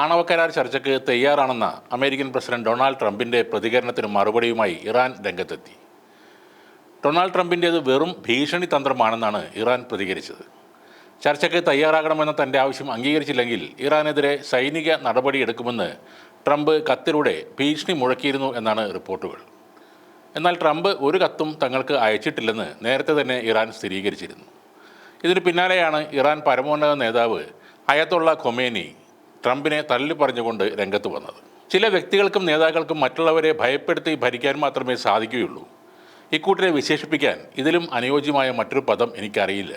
ആണവ കരാർ ചർച്ചയ്ക്ക് തയ്യാറാണെന്ന അമേരിക്കൻ പ്രസിഡന്റ് ഡൊണാൾഡ് ട്രംപിന്റെ പ്രതികരണത്തിന് മറുപടിയുമായി ഇറാൻ രംഗത്തെത്തി. ഡൊണാൾഡ് ട്രംപിന്റേത് വെറും ഭീഷണി തന്ത്രമാണെന്നാണ് ഇറാൻ പ്രതികരിച്ചത്. ചർച്ചയ്ക്ക് തയ്യാറാകണമെന്ന തന്റെ ആവശ്യം അംഗീകരിച്ചില്ലെങ്കിൽ ഇറാനെതിരെ സൈനിക നടപടിയെടുക്കുമെന്ന് ട്രംപ് കത്തിലൂടെ ഭീഷണി മുഴക്കിയിരുന്നു എന്നാണ് റിപ്പോർട്ടുകൾ. എന്നാൽ ട്രംപ് ഒരു കത്തും തങ്ങൾക്ക് അയച്ചിട്ടില്ലെന്ന് നേരത്തെ തന്നെ ഇറാൻ സ്ഥിരീകരിച്ചിരുന്നു. ഇതിന് പിന്നാലെയാണ് ഇറാൻ പരമോന്നത നേതാവ് അയത്തുള്ള ഖൊമേനി ട്രംപിനെ തള്ളി പറഞ്ഞുകൊണ്ട് രംഗത്ത് വന്നത്. ചില വ്യക്തികൾക്കും നേതാക്കൾക്കും മറ്റുള്ളവരെ ഭയപ്പെടുത്തി ഭരിക്കാൻ മാത്രമേ സാധിക്കുകയുള്ളൂ. ഇക്കൂട്ടരെ വിശേഷിപ്പിക്കാൻ ഇതിലും അനുയോജ്യമായ മറ്റൊരു പദം എനിക്കറിയില്ല.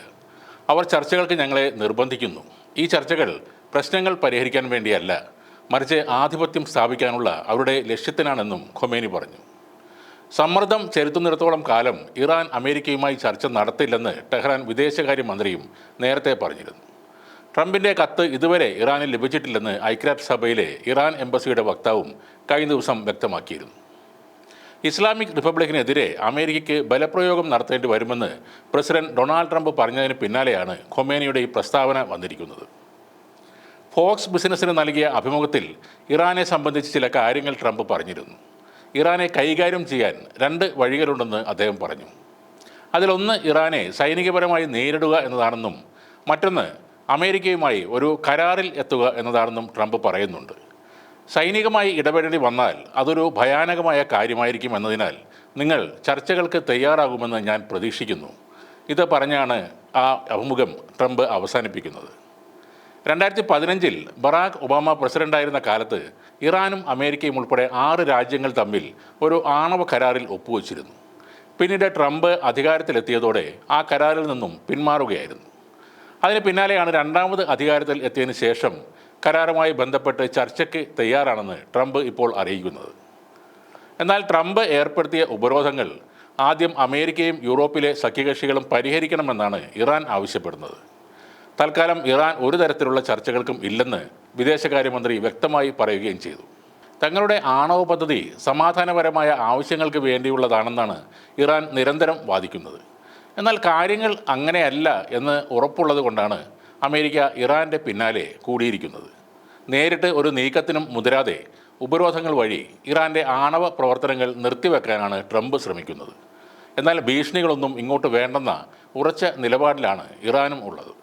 അവർ ചർച്ചകൾക്ക് ഞങ്ങളെ നിർബന്ധിക്കുന്നു. ഈ ചർച്ചകൾ പ്രശ്നങ്ങൾ പരിഹരിക്കാൻ വേണ്ടിയല്ല മറിച്ച് ആധിപത്യം സ്ഥാപിക്കാനുള്ള അവരുടെ ലക്ഷ്യത്തിനാണെന്നും ഖൊമേനി പറഞ്ഞു. സമ്മർദ്ദം ചെലുത്തുന്നിടത്തോളം കാലം ഇറാൻ അമേരിക്കയുമായി ചർച്ച നടത്തില്ലെന്ന് ടെഹ്റാൻ വിദേശകാര്യമന്ത്രിയും നേരത്തെ പറഞ്ഞിരുന്നു. ട്രംപിന്റെ കത്ത് ഇതുവരെ ഇറാനിൽ ലഭിച്ചിട്ടില്ലെന്ന് ഐക്യരാഷ്ട്രസഭയിലെ ഇറാൻ എംബസിയുടെ വക്താവും കഴിഞ്ഞ ദിവസം വ്യക്തമാക്കിയിരുന്നു. ഇസ്ലാമിക് റിപ്പബ്ലിക്കിനെതിരെ അമേരിക്കയ്ക്ക് ബലപ്രയോഗം നടത്തേണ്ടി വരുമെന്ന് പ്രസിഡന്റ് ഡൊണാൾഡ് ട്രംപ് പറഞ്ഞതിന് പിന്നാലെയാണ് ഖൊമേനിയുടെ ഈ പ്രസ്താവന വന്നിരിക്കുന്നത്. ഫോക്സ് ബിസിനസ്സിന് നൽകിയ അഭിമുഖത്തിൽ ഇറാനെ സംബന്ധിച്ച് ചില കാര്യങ്ങൾ ട്രംപ് പറഞ്ഞിരുന്നു. ഇറാനെ കൈകാര്യം ചെയ്യാൻ രണ്ട് വഴികളുണ്ടെന്ന് അദ്ദേഹം പറഞ്ഞു. അതിലൊന്ന് ഇറാനെ സൈനികപരമായി നേരിടുക എന്നതാണെന്നും മറ്റൊന്ന് അമേരിക്കയുമായി ഒരു കരാറിൽ എത്തുക എന്നതാണെന്നും ട്രംപ് പറയുന്നുണ്ട്. സൈനികമായി ഇടപെടേണ്ടി വന്നാൽ അതൊരു ഭയാനകമായ കാര്യമായിരിക്കും എന്നതിനാൽ നിങ്ങൾ ചർച്ചകൾക്ക് തയ്യാറാകുമെന്ന് ഞാൻ പ്രതീക്ഷിക്കുന്നു. ഇത് പറഞ്ഞാണ് ആ അഭിമുഖം ട്രംപ് അവസാനിപ്പിക്കുന്നത്. രണ്ടായിരത്തി പതിനഞ്ചിൽ ബറാഖ് ഒബാമ പ്രസിഡന്റായിരുന്ന കാലത്ത് ഇറാനും അമേരിക്കയും ഉൾപ്പെടെ ആറ് രാജ്യങ്ങൾ തമ്മിൽ ഒരു ആണവ കരാറിൽ ഒപ്പുവച്ചിരുന്നു. പിന്നീട് ട്രംപ് അധികാരത്തിലെത്തിയതോടെ ആ കരാറിൽ നിന്നും പിന്മാറുകയായിരുന്നു. അതിന് പിന്നാലെയാണ് രണ്ടാമത് അധികാരത്തിൽ എത്തിയതിനു ശേഷം കരാറുമായി ബന്ധപ്പെട്ട് ചർച്ചയ്ക്ക് തയ്യാറാണെന്ന് ട്രംപ് ഇപ്പോൾ അറിയിക്കുന്നത്. എന്നാൽ ട്രംപ് ഏർപ്പെടുത്തിയ ഉപരോധങ്ങൾ ആദ്യം അമേരിക്കയും യൂറോപ്പിലെ സഖ്യകക്ഷികളും പരിഹരിക്കണമെന്നാണ് ഇറാൻ ആവശ്യപ്പെടുന്നത്. തൽക്കാലം ഇറാൻ ഒരു തരത്തിലുള്ള ചർച്ചകൾക്കും ഇല്ലെന്ന് വിദേശകാര്യമന്ത്രി വ്യക്തമായി പറയുകയും ചെയ്തു. തങ്ങളുടെ ആണവ പദ്ധതി സമാധാനപരമായ ആവശ്യങ്ങൾക്ക് വേണ്ടിയുള്ളതാണെന്നാണ് ഇറാൻ നിരന്തരം വാദിക്കുന്നത്. എന്നാൽ കാര്യങ്ങൾ അങ്ങനെയല്ല എന്ന് ഉറപ്പുള്ളത് കൊണ്ടാണ് അമേരിക്ക ഇറാന്റെ പിന്നാലെ കൂടിയിരിക്കുന്നത്. നേരിട്ട് ഒരു നീക്കത്തിനും മുതിരാതെ ഉപരോധങ്ങൾ വഴി ഇറാന്റെ ആണവ പ്രവർത്തനങ്ങൾ നിർത്തിവെക്കാനാണ് ട്രംപ് ശ്രമിക്കുന്നത്. എന്നാൽ ഭീഷണികളൊന്നും ഇങ്ങോട്ട് വേണ്ടെന്ന ഉറച്ച നിലപാടിലാണ് ഇറാനും ഉള്ളത്.